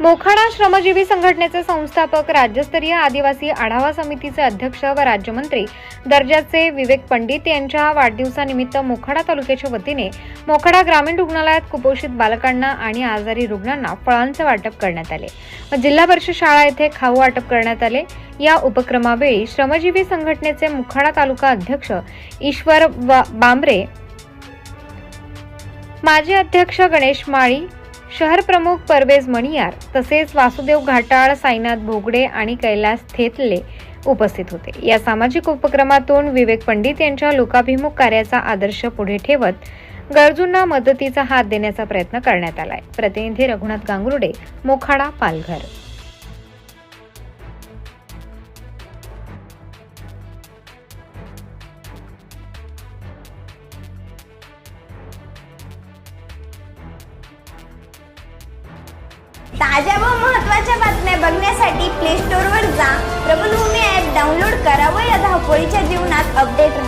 मोखाडा श्रमजीवी संघटनेचे संस्थापक राज्यस्तरीय आदिवासी आढावा समितीचे अध्यक्ष व राज्यमंत्री दर्जाचे विवेक पंडित यांच्या वाढदिवसानिमित्त मोखाडा तालुक्याच्या वतीने मोखाडा ग्रामीण रुग्णालयात कुपोषित बालकांना आणि आजारी रुग्णांना फळांचे वाटप करण्यात आले. व जिल्हा परिषद शाळा येथे खाऊ वाटप करण्यात आले. या उपक्रमावेळी श्रमजीवी संघटनेचे मुखाडा तालुका अध्यक्ष ईश्वर बांबरे माजी अध्यक्ष गणेश माळी शहर प्रमुख परवेज मणियार तसेच वासुदेव घाटाळ साईनाथ भोगडे आणि कैलास थेतले उपस्थित होते. या सामाजिक उपक्रमातून विवेक पंडित यांच्या लोकाभिमुख कार्याचा आदर्श पुढे ठेवत गरजूंना मदतीचा हात देण्याचा प्रयत्न करण्यात आलाय. प्रतिनिधी रघुनाथ गांगुर्डे मोखाडा पालघर. ताज्या व महत्त्वाच्या बातम्या बघण्यासाठी प्ले स्टोअरवर जा. प्रबलभूमी ॲप डाउनलोड करा व या धावपळीच्या जीवनात अपडेट राहा.